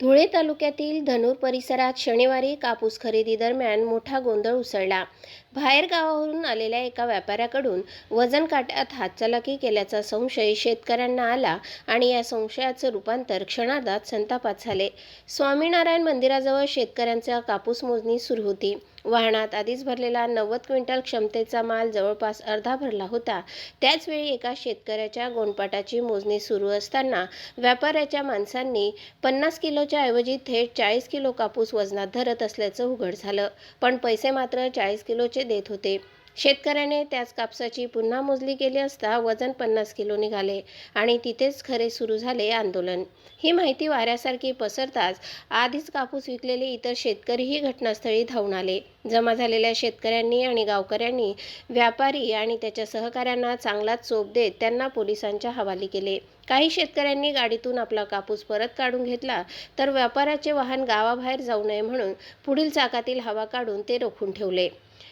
धुळे तालुक्यातील धनूर परिसरात शनिवारी कापूस खरेदी दरम्यान मोठा गोंधळ उसळला. बाहेर गावावरून आलेल्या एका व्यापाऱ्याकडून वजन काट्यात हातचलाकी केल्याचा संशय शेतकऱ्यांना आला आणि या संशयाचं रूपांतर क्षणार्धात संतापात झाले. स्वामीनारायण मंदिराजवळ शेतकऱ्यांचा कापूस मोजणी सुरू होती. वाहनात आधीच भरलेला नव्वद क्विंटल क्षमतेचा माल जवळपास अर्धा भरला होता. त्याचवेळी एका शेतकऱ्याच्या गोंडपाटाची मोजणी सुरू असताना व्यापाऱ्याच्या माणसांनी पन्नास किलोच्या ऐवजी थेट चाळीस किलो कापूस वजनात धरत असल्याचं उघड झालं. पण पैसे मात्र चाळीस किलोचे देत होते. शेतकऱ्याने त्याच कापसाची पुन्हा मोजली केली असता वजन पन्नास किलो निघाले आणि तिथेच खरे सुरू झाले आंदोलन. ही माहिती वाऱ्यासारखी पसरताच आधीच कापूस विकलेले इतर शेतकरीही घटनास्थळी धावून आले. जमा झालेल्या शेतकऱ्यांनी आणि गावकऱ्यांनी व्यापारी आणि त्याच्या सहकाऱ्यांना चांगलाच चोप देत त्यांना पोलिसांच्या हवाली केले. काही शेतकऱ्यांनी गाडीतून आपला कापूस परत काढून घेतला तर व्यापाऱ्याचे वाहन गावाबाहेर जाऊ नये म्हणून पुढील चाकातील हवा काढून ते रोखून ठेवले.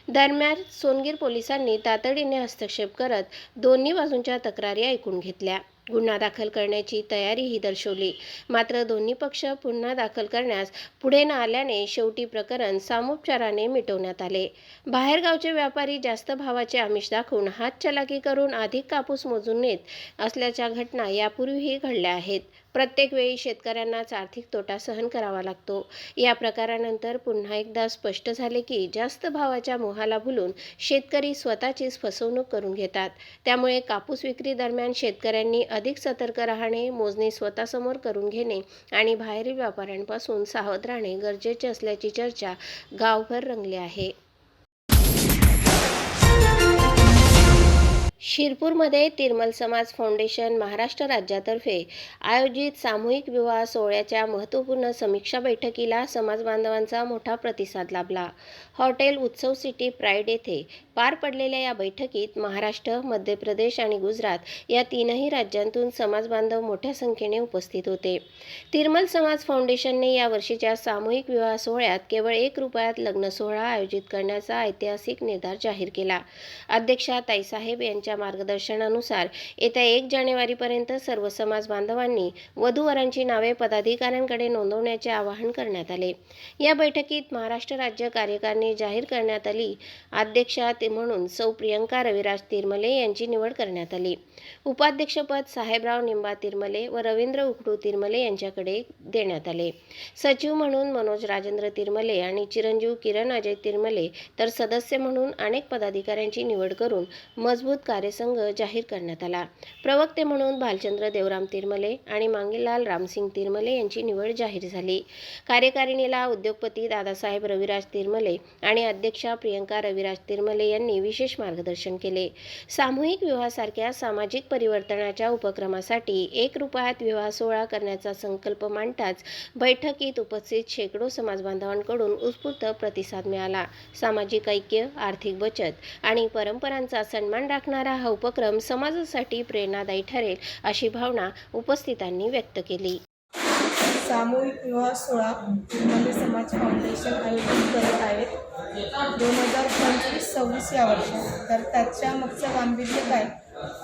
दरम्यान सोनगीर पोलिसांनी तातडीने हस्तक्षेप करत दोन्ही बाजूंच्या तक्रारी ऐकून घेतल्या. गुन्हा दाखल करण्याची तयारीही दर्शवली. मात्र दोन्ही पक्ष पुन्हा दाखल करण्यास पुढे न आल्याने शेवटी प्रकरण सामोपचाराने मिटवण्यात आले. बाहेरगावचे व्यापारी जास्त भावाचे आमिष दाखवून हातचलाकी करून अधिक कापूस मोजून नेत असल्याच्या घटना यापूर्वीही घडल्या आहेत. प्रत्येक वेळी शेतकऱ्यांनाच आर्थिक तोटा सहन करावा लागतो. या प्रकारानंतर पुन्हा एकदा स्पष्ट झाले की जास्त भावाच्या मोहाला भुलून शेतकरी स्वतःचीच फसवणूक करून घेतात. त्यामुळे कापूस विक्री दरम्यान शेतकऱ्यांनी अधिक सतर्क राहणे मोजणी स्वतःसमोर करून घेणे आणि बाहेरील व्यापाऱ्यांपासून सावध राहणे गरजेचे असल्याची चर्चा गावभर रंगली आहे. शिरपूरमध्ये तिरमल समाज फाउंडेशन महाराष्ट्र राज्यातर्फे आयोजित सामूहिक विवाह सोहळ्याच्या महत्त्वपूर्ण समीक्षा बैठकीला समाज बांधवांचा मोठा प्रतिसाद लाभला. हॉटेल उत्सव सिटी प्राईड येथे पार पडलेल्या या बैठकीत महाराष्ट्र मध्य प्रदेश आणि गुजरात या तीनही राज्यांतून समाज बांधव मोठ्या संख्येने उपस्थित होते. तिरमल समाज फाउंडेशनने या वर्षीच्या सामूहिक विवाह सोहळ्यात केवळ एक रुपयात लग्न सोहळा आयोजित करण्याचा ऐतिहासिक निर्धार जाहीर केला. अध्यक्षा ताईसाहेब यांच्या यांच्या मार्गदर्शनानुसार येत्या एक जानेवारीपर्यंत सर्व समाज बांधवांनी वधूवरांची नावे पदाधिकाऱ्यांकडे नोंदवण्याचे आवाहन करण्यात आले. या बैठकीत महाराष्ट्र राज्य कार्यकारिणी जाहीर करण्यात आली. अध्यक्षा म्हणून सौ प्रियंका रविराज तिरमले यांची निवड करण्यात आली. उपाध्यक्षपद साहेबराव निंबा तिरमले व रवींद्र उकडू तिरमले यांच्याकडे देण्यात आले. सचिव म्हणून मनोज राजेंद्र तिरमले आणि चिरंजीव किरण अजय तिरमले तर सदस्य म्हणून अनेक पदाधिकाऱ्यांची निवड करून मजबूत कार्यसंघ जाहीर करण्यात आला. प्रवक्ते म्हणून भालचंद्र देवराम तिरमले आणि मांगीलाल रामसिंग तिरमले यांची निवड जाहीर झाली. कार्यकारिणीला उद्योगपती दादासाहेब रविराज तिरमले आणि अध्यक्षा प्रियंका रविराज तिरमले यांनी विशेष मार्गदर्शन केले. सामूहिक विवाहासारख्या सामाजिक परिवर्तनाच्या उपक्रमासाठी एक रुपयात विवाह सोहळा करण्याचा संकल्प मांडताच बैठकीत उपस्थित शेकडो समाज बांधवांकडून उत्स्फूर्त प्रतिसाद मिळाला. सामाजिक ऐक्य आर्थिक बचत आणि परंपरांचा सन्मान राखणारा हा उपक्रम समाजासाठी प्रेरणादायी ठरेल अशी भावना उपस्थितांनी व्यक्त केली. सामूहिक विवाह सोहळा तिरुमले समाज फाउंडेशन आयोजित करत आहेत. दोन हजार पंचवीस सव्वीस या वर्षी. तर त्याच्या मागचं गांभीर्य काय?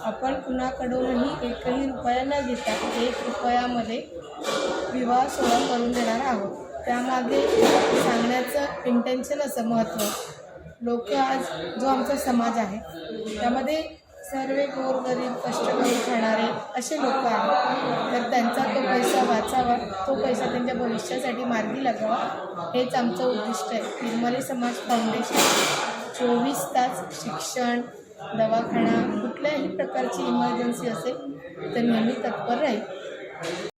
आपण कुणाकडूनही एकही रुपया न घेता एक रुपयामध्ये विवाह सोहळा करून देणार आहोत. त्यामागे सांगण्याचं इंटेन्शन असं महत्त्व लोक आज जो आमचा समाज आहे त्यामध्ये सर्व गोरगरीब कष्ट करून खाणारे असे लोक आहेत. तर त्यांचा तो पैसा वाचावा तो पैसा त्यांच्या भविष्यासाठी मार्गी लागावा हेच आमचं उद्दिष्ट आहे. निर्मली समाज फाउंडेशन चोवीस तास शिक्षण दवाखाना कुठल्याही प्रकारची इमर्जन्सी असेल तर नेहमी तत्पर राहील.